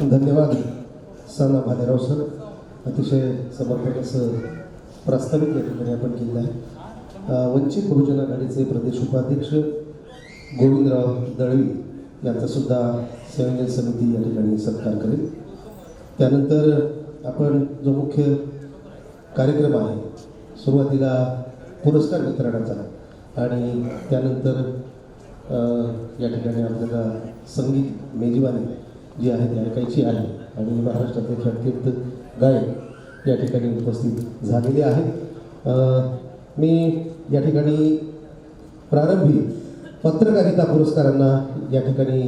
धन्यवाद साना भालेराव सर. अतिशय समर्पक असं प्रास्ताविक या ठिकाणी आपण केलं आहे. वंचित बहुजन आघाडीचे प्रदेश उपाध्यक्ष गोविंदराव दळवी यांचासुद्धा संयोजन समिती या ठिकाणी सत्कार करेल. त्यानंतर आपण जो मुख्य कार्यक्रम आहे सुरुवातीला पुरस्कार वितरणाचा आणि त्यानंतर या ठिकाणी आपल्याला संगीत मेजवानी जी आहे ती ऐकायची आहे. आणि महाराष्ट्रातले ख्यातकीर्त गायक या ठिकाणी उपस्थित झालेले आहेत. मी या ठिकाणी प्रारंभी पत्रकारिता पुरस्कारांना या ठिकाणी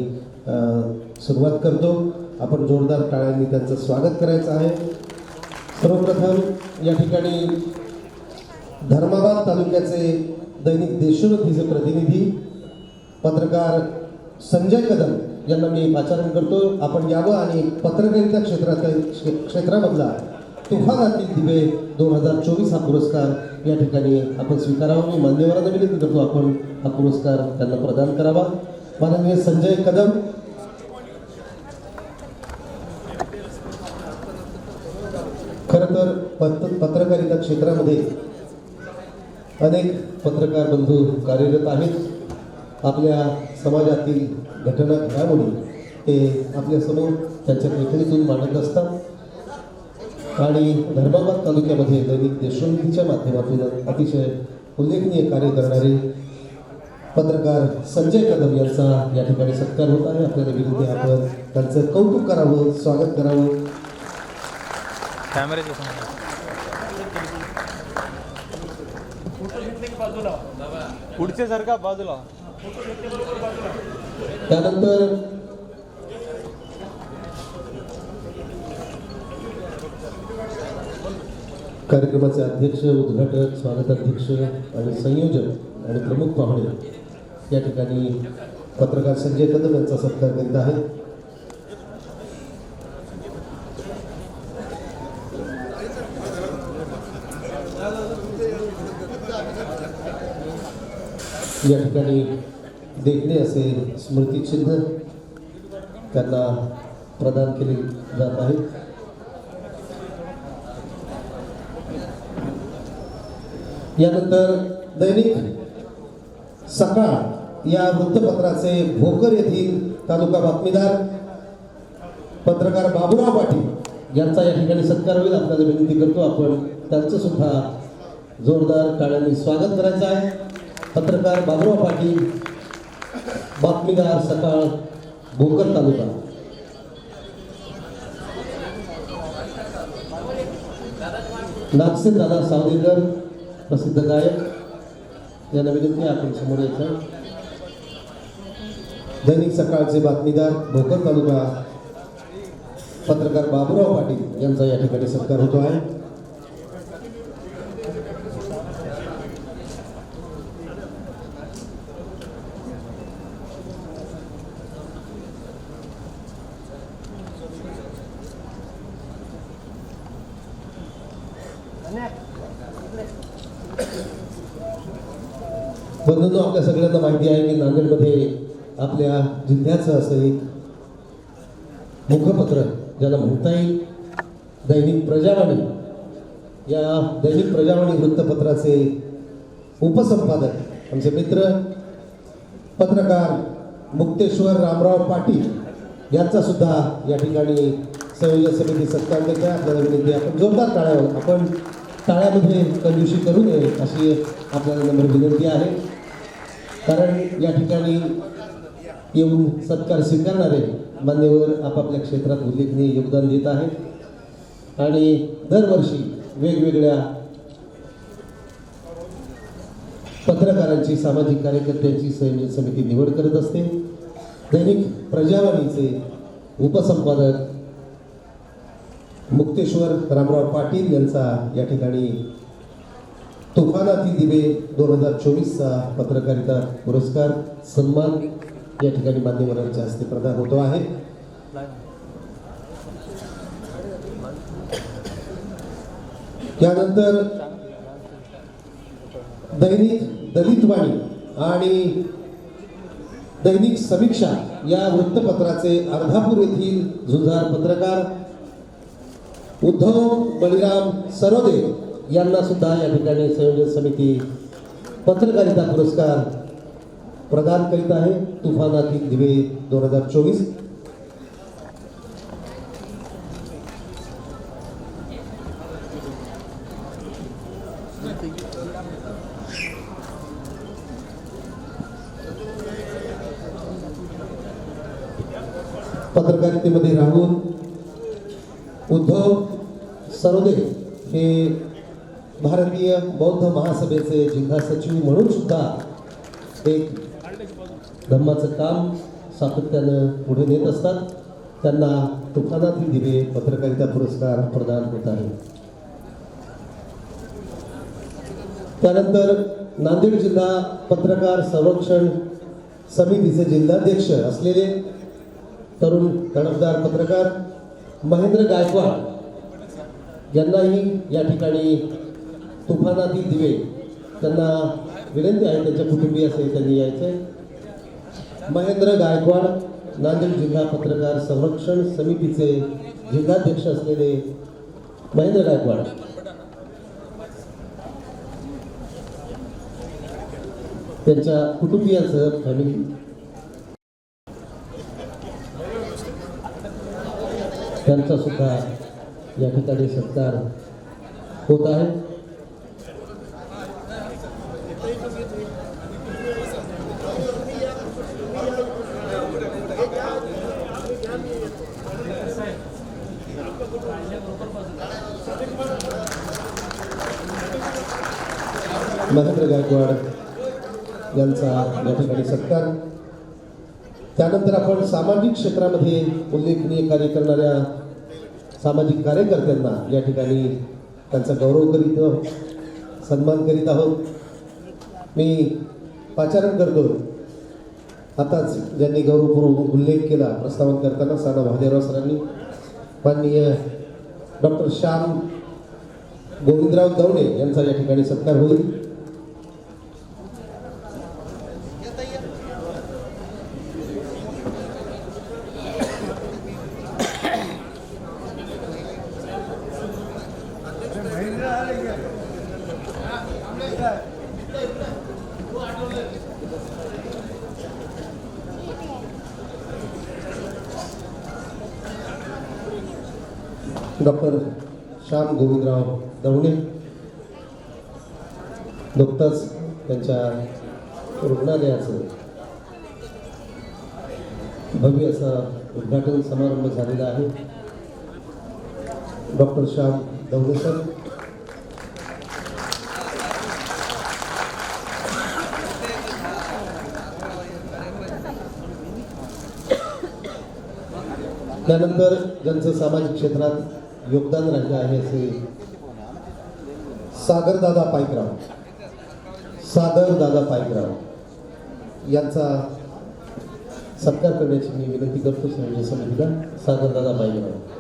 सुरुवात करतो. आपण जोरदार टाळ्यांनी त्यांचं स्वागत करायचं आहे. सर्वप्रथम या ठिकाणी धर्माबाद तालुक्याचे दैनिक देशोन्नतीचे प्रतिनिधी पत्रकार संजय कदम यांना मी पाचारण करतो आपण यावं आणि पत्रकारिता क्षेत्राचा क्षेत्रामधला तुफानातील दिवे दोन हजार चोवीस हा पुरस्कार या ठिकाणी आपण स्वीकारावा. मी मान्यवरांना विनंती करतो आपण हा पुरस्कार त्यांना प्रदान करावा. माननीय संजय कदम. खरं तर पत पत्रकारिता क्षेत्रामध्ये अनेक पत्रकार बंधू कार्यरत आहेत. आपल्या समाजातील घटना घडामोडी ते आपल्यासमोर त्यांच्या लेखणीतून मांडत असतात. आणि धर्माबाद तालुक्यामध्ये दैनिक देशोन्नतीच्या माध्यमातून अतिशय उल्लेखनीय कार्य करणारे पत्रकार संजय कदम यांचा या ठिकाणी सत्कार होत आहे. आपल्याला विनंती आहे आपण त्यांचं कौतुक करावं स्वागत करावं. कॅमेऱ्याच्या समोर. पुढचे सारखा बाजूला. त्यानंतर कार्यक्रमाचे अध्यक्ष उद्घाटक स्वागताध्यक्ष आणि संयोजक आणि प्रमुख पाहुणे या ठिकाणी पत्रकार संजय कदम यांचा सत्कार करीत आहेत. या ठिकाणी देखणे असेल स्मृतिचिन्ह त्यांना प्रदान केले जात आहेत यानंतर दैनिक सकाळ या वृत्तपत्राचे भोकर येथील तालुका बातमीदार पत्रकार बाबुराव पाटील यांचा या ठिकाणी सत्कार होईल. आपल्याला विनंती करतो आपण त्यांचं सुद्धा जोरदार टाळ्यांनी स्वागत करायचं आहे. पत्रकार बाबुराव पाटील बातमीदार सकाळ भोकर तालुका. नागसे दादा सावदेकर प्रसिद्ध गायक यांना विनंती आपण समोर यायचं. दैनिक सकाळचे बातमीदार भोकर तालुका. पत्रकार बाबुराव पाटील यांचा या ठिकाणी सत्कार होतो आहे बंधूंनो आपल्या सगळ्यांना माहिती आहे की नांदेडमध्ये आपल्या जिल्ह्याचं असं एक मुखपत्र ज्याला म्हणता येईल दैनिक प्रजावाणी. या दैनिक प्रजावाणी वृत्तपत्राचे उपसंपादक आमचे मित्र पत्रकार मुक्तेश्वर रामराव पाटील यांचा सुद्धा या ठिकाणी संयोजन समिती सत्कार देत आहे. आपल्याला विनंती आपण जोरदार टाळ्यावर आपण टाळ्यामध्ये कंजूशी करू नये अशी आपल्याला नंबर विनंती आहे. कारण या ठिकाणी येऊन सत्कार स्वीकारणारे मान्यवर आपापल्या क्षेत्रात उल्लेखनीय योगदान देत आहेत. आणि दरवर्षी वेगवेगळ्या पत्रकारांची सामाजिक कार्यकर्त्यांची संयोजन समिती निवड करत असते. दैनिक प्रजावाणीचे उपसंपादक मुक्तेश्वर रामराव पाटील यांचा या ठिकाणी तुफानातील दिवे दोन हजार चोवीसचा पत्रकारिता पुरस्कार सन्मान या ठिकाणी मान्यवरांच्या हस्ते प्रदान होतो आहे. त्यानंतर दैनिक दलितवाणी आणि दैनिक समीक्षा या वृत्तपत्राचे अर्धापूर येथील झुंजार पत्रकार उद्धव बळीराम सरोदे यांना सुद्धा या ठिकाणी संयोजन समिती पत्रकारिता पुरस्कार प्रदान करीत आहे. तुफानातील दिवे दोन हजार चोवीस. पत्रकारितेमध्ये राहून उद्धव सरोदे हे भारतीय बौद्ध महासभेचे जिल्हा सचिव म्हणून सुद्धा एक धम्माचं काम सातत्यानं पुढे नेत असतात. त्यांना तुफानातील दिवे पत्रकारिता पुरस्कार प्रदान होत आहे. त्यानंतर नांदेड जिल्हा पत्रकार संरक्षण समितीचे जिल्हाध्यक्ष असलेले तरुण तडफदार पत्रकार महेंद्र गायकवाड यांनाही या ठिकाणी तुफानातील दिवे. त्यांना विनंती आहे त्यांच्या कुटुंबियासहित त्यांनी यायचे महेंद्र गायकवाड नांदेड जिल्हा पत्रकार संरक्षण समितीचे जिल्हाध्यक्ष असलेले महेंद्र गायकवाड. त्यांच्या कुटुंबियांसह फॅमिली त्यांचा सुद्धा या ठिकाणी सत्कार होत आहे. महेंद्र गायकवाड यांचा या ठिकाणी सत्कार. त्यानंतर आपण सामाजिक क्षेत्रामध्ये उल्लेखनीय कार्य करणाऱ्या सामाजिक कार्यकर्त्यांना या ठिकाणी त्यांचा गौरव करीत आहोत, सन्मान करीत आहोत. मी पाचारण करतो. आताच ज्यांनी गौरवपूर्वक उल्लेख केला प्रस्तावन करताना साना महादेवराव सरांनी माननीय डॉक्टर श्याम गोविंदराव दवणे यांचा या ठिकाणी सत्कार होईल. डॉक्टर श्याम गोविंदराव दवणे नुकतंच त्यांच्या रुग्णालयाचं भव्य असा उद्घाटन समारंभ झालेला आहे. Doctor Shyam Davane sir. त्यानंतर ज्यांचं सामाजिक क्षेत्रात योगदान राहिलं आहे असे सागरदादा पायकराव. सागरदादा पायकराव यांचा सत्कार करण्याची मी विनंती करतो संजय समितीला सागरदादा पायकराव.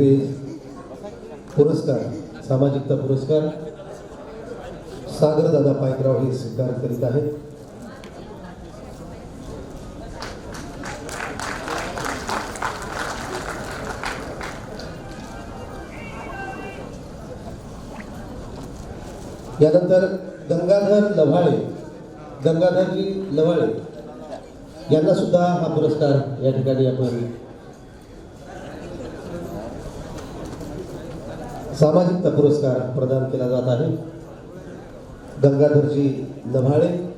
तुफानातील पुरस्कार सामाजिकता पुरस्कार सागरदादा पायकराव हे स्वीकार करीत आहेत. यानंतर गंगाधर लव्हाळे गंगाधरजी लव्हाळे यांना सुद्धा हा पुरस्कार या ठिकाणी आपण सामाजिकता पुरस्कार प्रदान केला जात आहे. गंगाधरजी नभाळे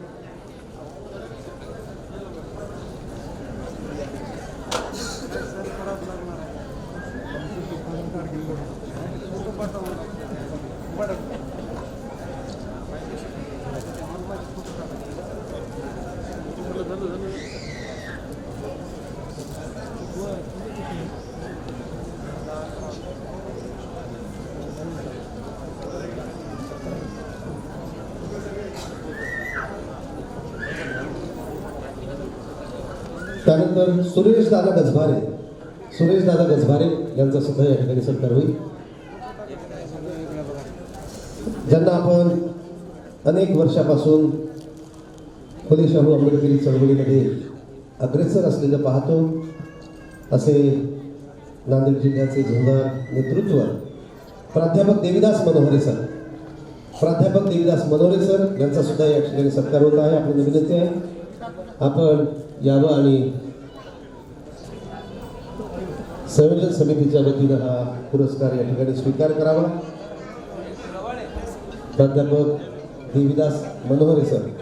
सुरेश दादा गजभारे. सुरेश दादा गजभारे यांचा सुद्धा या ठिकाणी सत्कार होईल. ज्यांना आपण अनेक वर्षापासून फुले शाहू आंबेडकरी चळवळीमध्ये अग्रेसर असलेलं पाहतो असे नांदेड जिल्ह्याचे झुंजार नेतृत्व प्राध्यापक देविदास मनोहरे सर. प्राध्यापक देविदास मनोहरे सर यांचा सुद्धा या ठिकाणी सत्कार होत आहे. आपली विनंती आहे आपण यावं आणि संयोजन समितीच्या वतीनं हा पुरस्कार या ठिकाणी स्वीकार करावा. प्राध्यापक देविदास मनोहरे सर.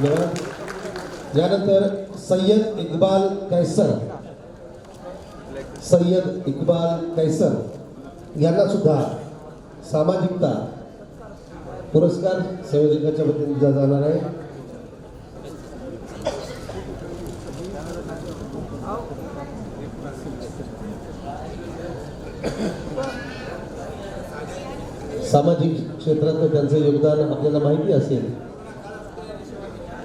धन्यवाद यानंतर सय्यद इक्बाल कैसर. सय्यद इक्बाल कैसर यांना सुद्धा सामाजिकता पुरस्कार संयोजकाच्या वतीने दिला जाणार आहे. सामाजिक क्षेत्रातलं त्यांचं योगदान आपल्याला माहिती असेल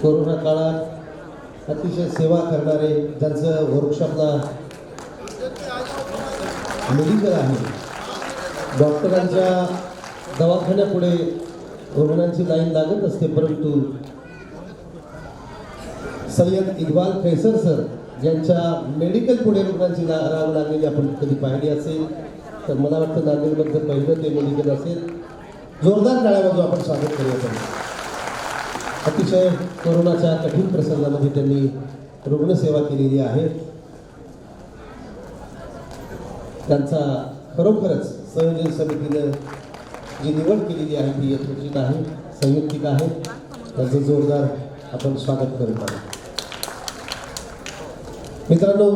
कोरोना काळात अतिशय सेवा करणारे ज्यांचं वर्कशॉपला मेडिकल आहे. डॉक्टरांच्या दवाखान्यापुढे रुग्णांची लाईन लागत असते परंतु सय्यद इकबाल कैसर सर ज्यांच्या मेडिकल पुढे रुग्णांची ला रांग लागलेली आपण कधी पाहिली असेल तर मला वाटतं नांदेडमधलं पहिलं ते मेडिकल असेल. जोरदार टाळ्यामध्ये आपण स्वागत करूया. अतिशय कोरोनाच्या कठीण प्रसंगामध्ये त्यांनी रुग्णसेवा केलेली आहे. त्यांचा खरोखरच संयोजन समितीनं जी निवड केलेली आहे ती यथोचित आहे संयुक्तिक आहे. त्यांचं जोरदार आपण स्वागत करत आहोत. मित्रांनो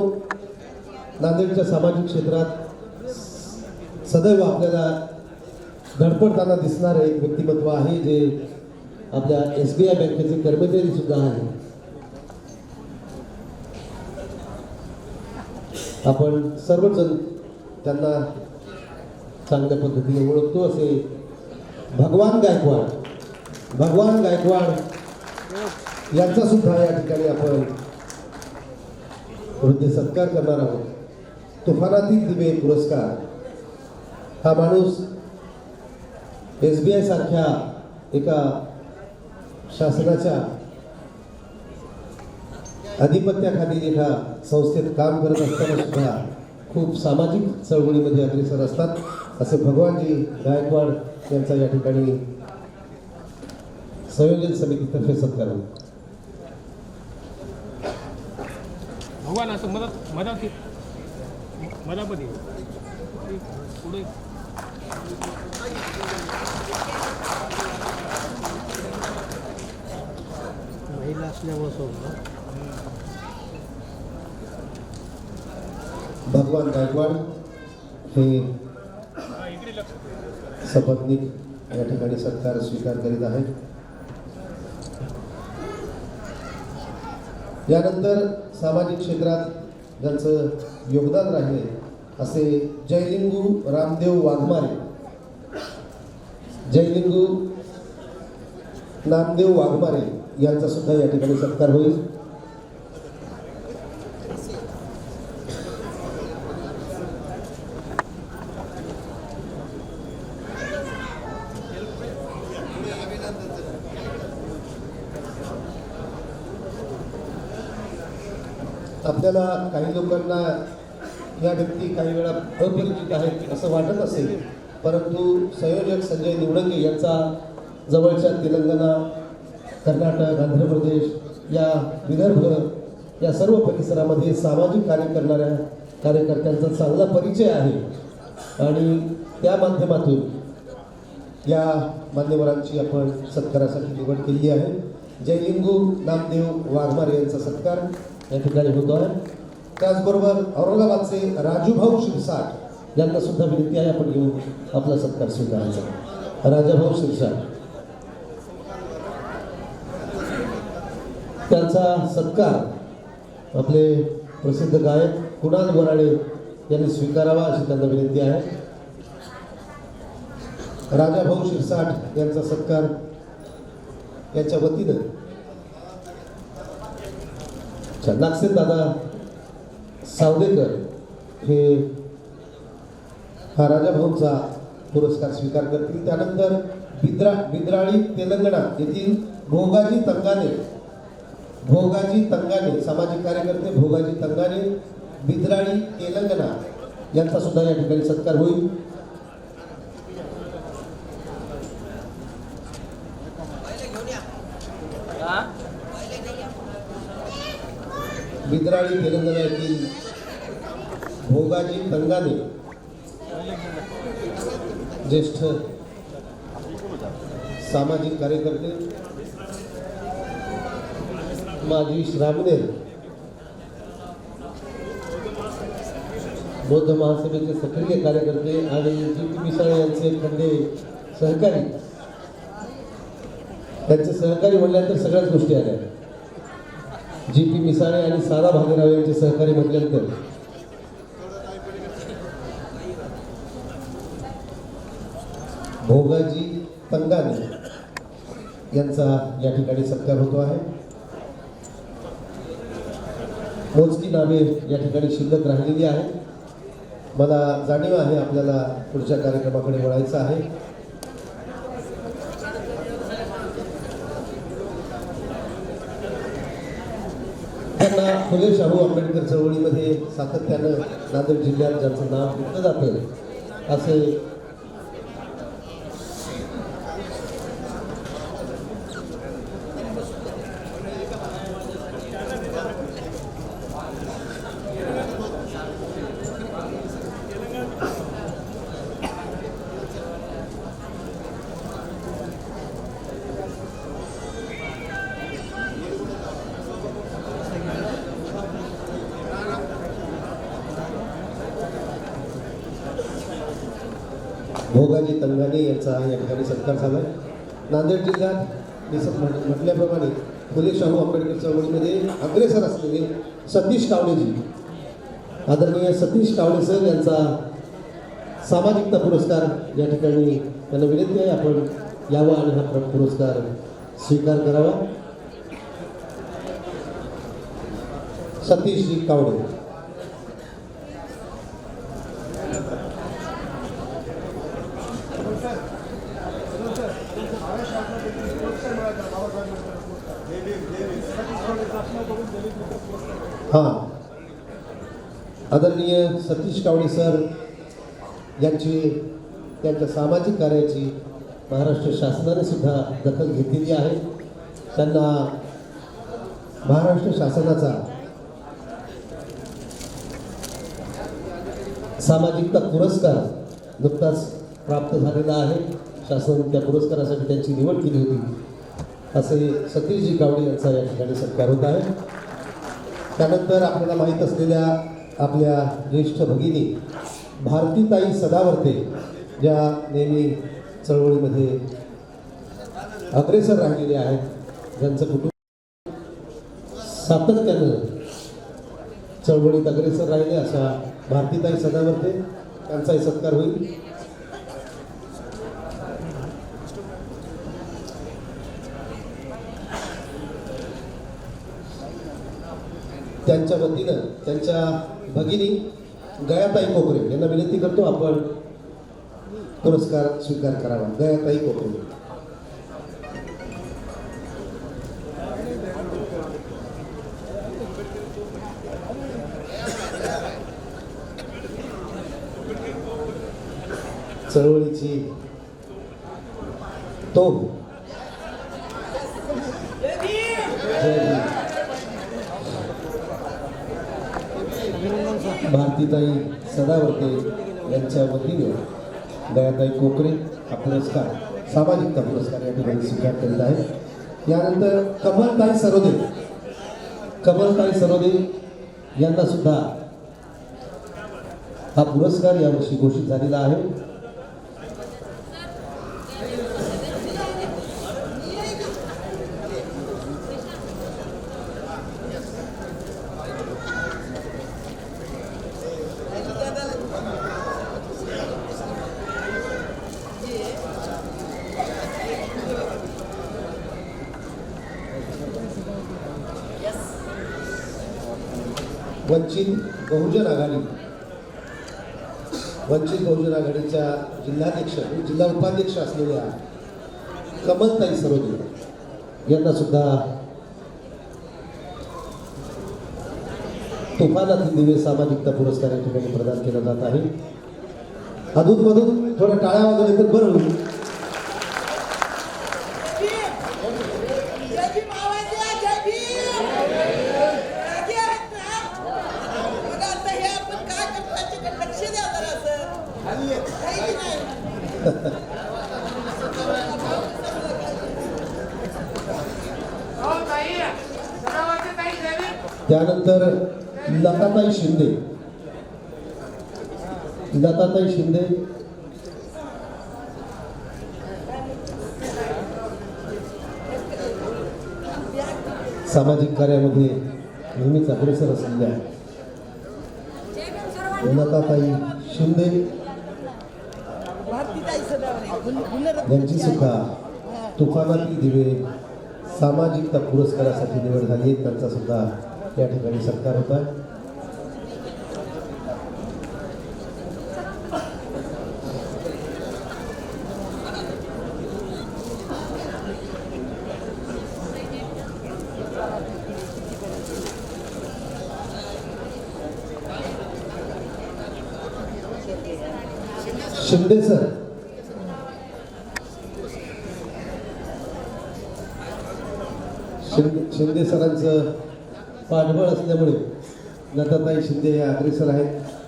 नांदेडच्या सामाजिक क्षेत्रात सदैव आपल्याला धडपडताना दिसणारं एक व्यक्तिमत्व आहे जे आपल्या एस बी आय बँकेचे कर्मचारी सुद्धा आहे आपण सर्वजण त्यांना चांगल्या पद्धतीने ओळखतो असे भगवान गायकवाड भगवान गायकवाड यांचा सुद्धा या ठिकाणी आपण वृद्ध सत्कार करणार आहोत. तुफानातील दिवे पुरस्कार. हा माणूस एस बी आय सारख्या एका शासनाच्या आधिपत्याखाली एका संस्थेत काम करत असताना सुद्धा खूप सामाजिक चळवळीमध्ये अग्रेसर असतात असे भगवानजी गायकवाड यांचा या ठिकाणी संयोजन समितीतर्फे सत्कार भगवान असं मदत मदत मधामध्ये पुढे सोडलं भगवान गायकवाड हे सपत्नीक या ठिकाणी सत्कार स्वीकार करीत आहेत. यानंतर सामाजिक क्षेत्रात ज्यांचं योगदान राहिले असे जयलिंगू रामदेव वाघमारे जयलिंगू नामदेव वाघमारे यांचा सुद्धा या ठिकाणी सत्कार होईल. आपल्याला काही लोकांना या व्यक्ती काही वेळा अपरिचित आहेत असं वाटत असेल परंतु संयोजक संजय निवडंगे यांचा जवळच्या तेलंगणा कर्नाटक आंध्र प्रदेश या विदर्भ या सर्व परिसरामध्ये सामाजिक कार्य करणाऱ्या कार्यकर्त्यांचा चांगला परिचय आहे. आणि त्या माध्यमातून या मान्यवरांची आपण सत्कारासाठी निवड केली आहे. जयलिंगू नामदेव वाघमारे यांचा सत्कार या ठिकाणी होतो आहे. त्याचबरोबर औरंगाबादचे राजूभाऊ शिरसाट यांना सुद्धा विनंती आहे आपण घेऊन आपला सत्कार स्वीकारायचा. राजाभाऊ शिरसाट. त्यांचा सत्कार. आपले प्रसिद्ध गायक कुणाल बोराडे यांनी स्वीकारावा अशी त्यांना विनंती आहे. राजा भाऊ शिरसाट यांचा सत्कार यांच्या वतीनं. अच्छा, नागसेन दादा सावदेकर हे हा राजाभाऊंचा पुरस्कार स्वीकार करतील. त्यानंतर बिद्रा बिद्राळी तेलंगणा येथील भोगाजी तंगाने भोगाजी तंगाने सामाजिक कार्यकर्ते भोगाजी तंगाने बिद्राळी तेलंगणा यांचा सुद्धा या ठिकाणी सत्कार होईल. बिद्राळी तेलंगणा येथील भोगाजी तंगाने ज्येष्ठ सामाजिक कार्यकर्ते माजी श्रामणेर बौद्ध महासभेचे सक्रिय कार्यकर्ते आणि जी टी मिसाळे यांचे खंडे सहकारी. त्यांचे सहकारी म्हटल्यानंतर सगळ्याच गोष्टी आल्या. जी पी मिसाळे आणि सारा भागेराव यांचे सहकारी म्हटल्यानंतर. भोगाजी तंगाने यांचा या ठिकाणी सत्कार होतो आहे. मोजकी नावे या ठिकाणी शिल्लक राहिलेली आहेत. मला जाणीव आहे आपल्याला पुढच्या कार्यक्रमाकडे वळायचं आहे. त्यांना फुले शाहू आंबेडकर चळवळीमध्ये सातत्यानं नांदेड जिल्ह्यात ज्यांचं नाव घेतलं जातं असे भोगाजी तंगाने यांचा या ठिकाणी सत्कार झाला नांदेड जिल्ह्यात मी म्हटल्याप्रमाणे फुले शाहू आंबेडकर चळवळीमध्ये अग्रेसर असलेले सतीश कावडेजी आदरणीय सतीश कावडे सर यांचा सामाजिकता पुरस्कार या ठिकाणी त्यांना विनंती आहे. आपण यावा आणि हा पुरस्कार स्वीकार करावा. सतीशजी कावडे. हां. आदरणीय सतीश कावडे सर यांची त्यांच्या सामाजिक कार्याची महाराष्ट्र शासनाने सुद्धा दखल घेतलेली आहे. त्यांना महाराष्ट्र शासनाचा सामाजिकता पुरस्कार नुकताच प्राप्त झालेला आहे. शासन त्या पुरस्कारासाठी त्यांची निवड केली होती. असे सतीशजी कावडे यांचा या ठिकाणी सत्कार होत आहे. त्यानंतर आपल्याला माहीत असलेल्या आपल्या ज्येष्ठ भगिनी भारतीताई सदावर्ते ज्या नेहमी चळवळीमध्ये अग्रेसर राहिलेले आहेत ज्यांचं कुटुंब सातत्यानं चळवळीत अग्रेसर राहिले अशा भारतीताई सदावर्ते त्यांचाही सत्कार होईल. त्यांच्या वतीनं त्यांच्या भगिनी गयाताई कोकरे यांना विनंती करतो आपण पुरस्कार स्वीकार करावा. गयाताई कोकरे. चळवळीची तो जय भीम. भारतीताई सदावर्ते यांच्या वतीने दयाताई कोकरे हा पुरस्कार सामाजिकता पुरस्कार या ठिकाणी स्वीकार करीत आहे यानंतर कमलताई सरोदे कमलताई सरोदे यांना सुद्धा हा पुरस्कार यावर्षी घोषित झालेला आहे. वंचित बहुजन आघाडी. वंचित बहुजन आघाडीच्या जिल्हाध्यक्ष जिल्हा उपाध्यक्ष असलेल्या कमलताई सरोदे यांना सुद्धा तुफानातील दिवे सामाजिकता पुरस्कार या ठिकाणी प्रदान केला जात आहे. अधूनमधून थोड्या टाळ्या वाजवल्या तर बरं होईल. लताताई शिंदे. लताताई शिंदे. सामाजिक कार्यामध्ये नेहमीच अग्रेसर असलेल्या लताताई शिंदे. यांची सुद्धा तुफानातील दिवे सामाजिकता पुरस्कारासाठी निवड झाली त्यांचा सुद्धा या ठिकाणी सत्कार होता शिंदे सर. शिंदे शिंदे सरांचं पाठबळ असल्यामुळे लताताई शिंदे हे अग्रेसर आहेत.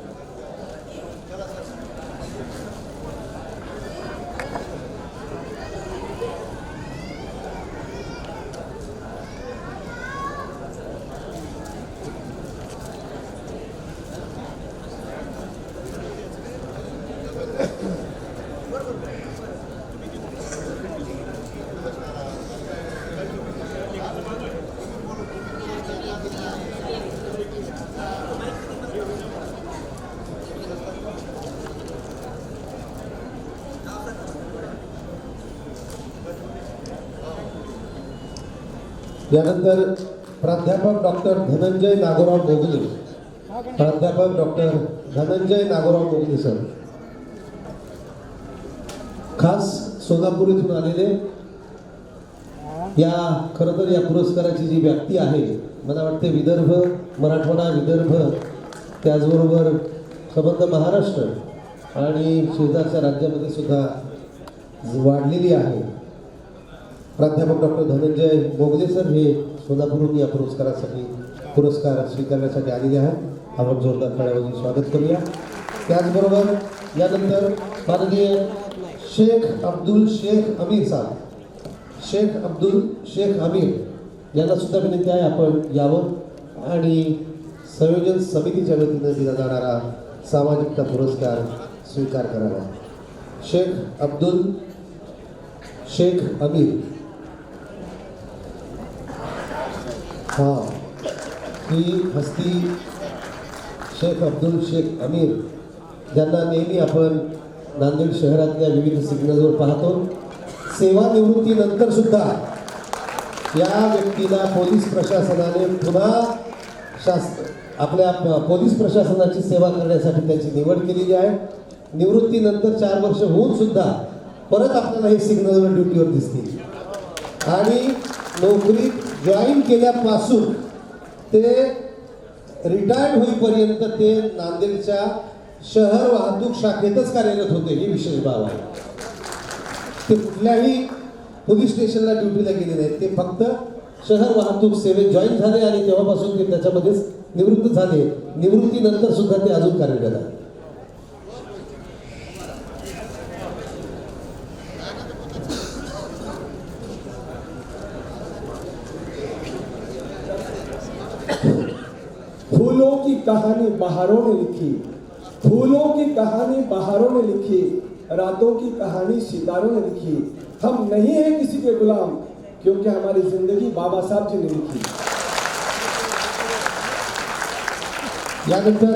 यानंतर प्राध्यापक डॉक्टर धनंजय नागोराव गोगले. प्राध्यापक डॉक्टर धनंजय नागोराव गोगले सर. खास सोलापूर इथून आलेले. या खरं तर या पुरस्काराची जी व्याप्ती आहे मला वाटते विदर्भ मराठवाडा विदर्भ त्याचबरोबर संबंध महाराष्ट्र आणि शेजारच्या राज्यामध्ये सुद्धा वाढलेली आहे. प्राध्यापक डॉक्टर धनंजय मोगले सर हे सोलापूरहून या पुरस्कारासाठी पुरस्कार स्वीकारण्यासाठी आलेले आहेत. आपण जोरदार टाळ्यावाजून स्वागत करूया. त्याचबरोबर यानंतर माननीय शेख अब्दुल शेख अमीर साहेब. शेख अब्दुल शेख अमीर यांना सुद्धा विनंती आहे आपण यावं आणि संयोजन समितीच्या वतीनं दिला जाणारा सामाजिकता पुरस्कार स्वीकार करावा. शेख अब्दुल शेख अमीर. हा. ही हस्ती शेख अब्दुल शेख अमीर ज्यांना नेहमी आपण नांदेड शहरातल्या विविध सिग्नलवर पाहतो. सेवानिवृत्तीनंतर सुद्धा या व्यक्तीला पोलीस प्रशासनाने पुन्हा शास्त्र आपल्या पोलीस प्रशासनाची सेवा करण्यासाठी त्याची निवड केलेली आहे. निवृत्तीनंतर चार वर्ष होऊन सुद्धा परत आपल्याला हे सिग्नलवर ड्युटीवर दिसतील. आणि नोकरीत जॉईन केल्यापासून ते रिटायर्ड होईपर्यंत ते नांदेडच्या शहर वाहतूक शाखेतच कार्यरत होते ही विशेष बाब आहे. ते कुठल्याही पोलीस स्टेशनला ड्युटीला गेले नाहीत. ते फक्त शहर वाहतूक सेवेत जॉईन झाले आणि तेव्हापासून ते त्याच्यामध्येच निवृत्त झाले. निवृत्तीनंतर सुद्धा ते अजून कार्यरत आहे कहानी बहारों ने लिखी। फूलों की कहानी बहारों ने लिखी। रातों की कहानी सितारों ने लिखी। हम नहीं है किसी के गुलाम, क्योंकि हमारी ज़िंदगी बाबा साहब जी ने लिखी। यानंतर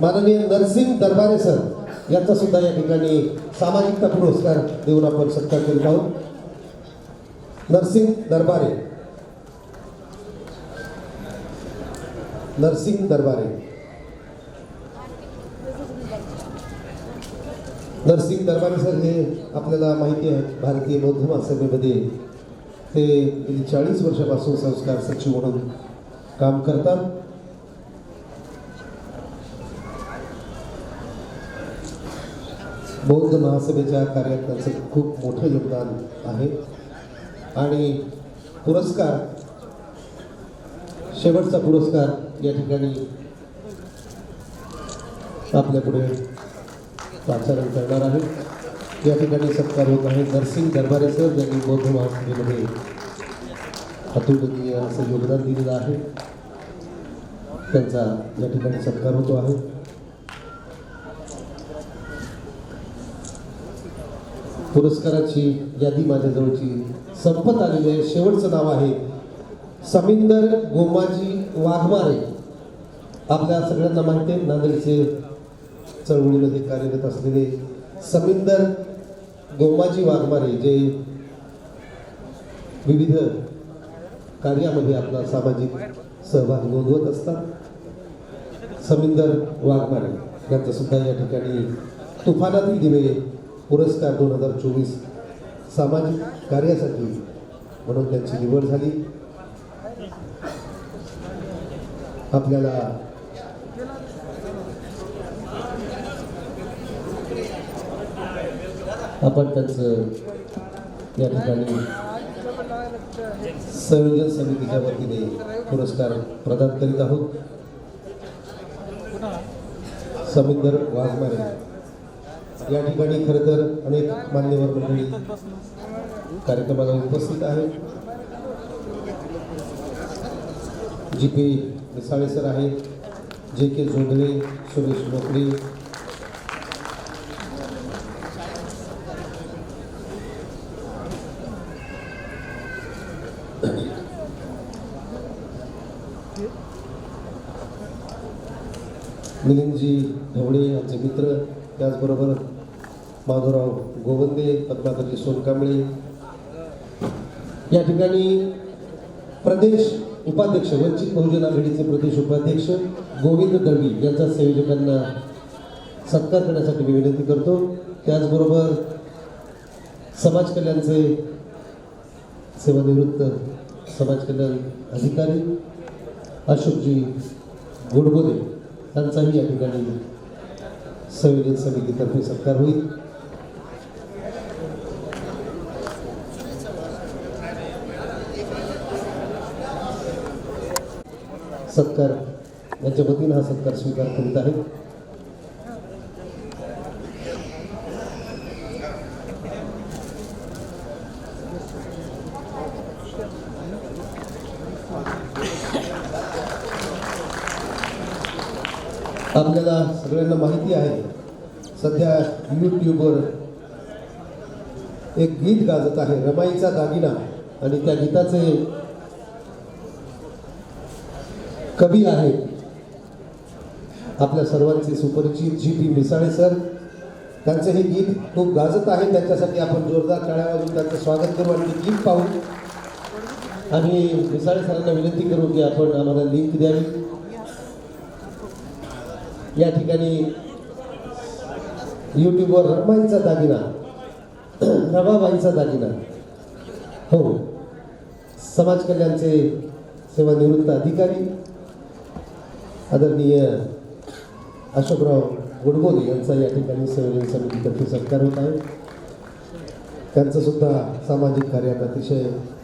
माननीय नरसिंग दरबारे सर, यांचा सुद्धा या ठिकाणी सामाजिकता पुरस्कार देऊन आपण सत्कार करीत आहोत. नरसिंग दरबारे नरसिंग दरबारे. नरसिंग दरबारे सर हे आपल्याला माहिती आहे भारतीय बौद्ध महासभेमध्ये ते गेली चाळीस वर्षापासून संस्कार सचिव म्हणून काम करतात. बौद्ध महासभेच्या कार्यात त्यांचं खूप मोठं योगदान आहे. आणि पुरस्कार शेवटचा पुरस्कार या ठिकाणी आपल्यापुढे आचरण करणार आहे. या ठिकाणी सत्कार होत आहे नरसिंग दरबारे सर यांनी बौद्ध महासभेमध्ये अतुलनीय असं योगदान दिलेलं आहे. त्यांचा या ठिकाणी सत्कार होतो आहे. पुरस्काराची यादी माझ्याजवळची संपत आलेली आहे. शेवटचं नाव आहे समिंदर गोमाजी वाघमारे आपल्या सगळ्यांना माहिती आहे नांदेडचे चळवळीमध्ये कार्यरत असलेले समिंदर गोमाजी वाघमारे जे विविध कार्यामध्ये आपला सामाजिक सहभाग नोंदवत असतात. समिंदर वाघमारे यांचा सुद्धा या ठिकाणी तुफानातील दिवे पुरस्कार दोन हजार चोवीस सामाजिक कार्यासाठी म्हणून त्यांची निवड झाली. आपल्याला आपण त्यांचं या ठिकाणी संयोजन समितीच्या वतीने पुरस्कार प्रदान करीत आहोत. समुद्र वाघमारे. या ठिकाणी खरं तर अनेक मान्यवर मंडळी कार्यक्रमाला उपस्थित आहेत. जी पी मिसाळे सर आहे जे के जोंधळे सुरेश मोकळे मिलिंदजी ढवळे यांचे मित्र त्याचबरोबर माधवराव गोवंदे पद्माकरजी सोनकांबळे. या ठिकाणी प्रदेश उपाध्यक्ष वंचित बहुजन आघाडीचे प्रदेश उपाध्यक्ष गोविंद दळवी यांचा संयोजकांना सत्कार करण्यासाठी मी विनंती करतो. त्याचबरोबर समाज कल्याणचे सेवानिवृत्त समाज कल्याण अधिकारी अशोकजी गोडबोले यांचाही या ठिकाणी संयोजन समितीतर्फे सत्कार होईल. सत्कार. यांच्या वतीनं हा सत्कार स्वीकार करीत आहे. आपल्याला सगळ्यांना माहिती आहे सध्या यूट्यूबवर एक गीत गाजत आहे रमाईचा दागिना. आणि त्या गीताचे कवी आहेत आपल्या सर्वांचे सुपरिचित जी पी मिसाळे सर त्यांचं हे गीत खूप गाजत आहे. त्यांच्यासाठी आपण जोरदार टाळ्या त्यांचं स्वागत करू आणि गीत पाहू. आणि मिसाळे सरांना विनंती करू की आपण आम्हाला लिंक द्यावी. या ठिकाणी यूट्यूबवर रमाईंचा दागिना रमाबाईंचा दागिना. हो समाज कल्याणचे सेवानिवृत्त अधिकारी आदरणीय अशोकराव गुडबोले यांचा या ठिकाणी संयोजन समितीतर्फे सत्कार होत आहे. त्यांचंसुद्धा सामाजिक कार्यात अतिशय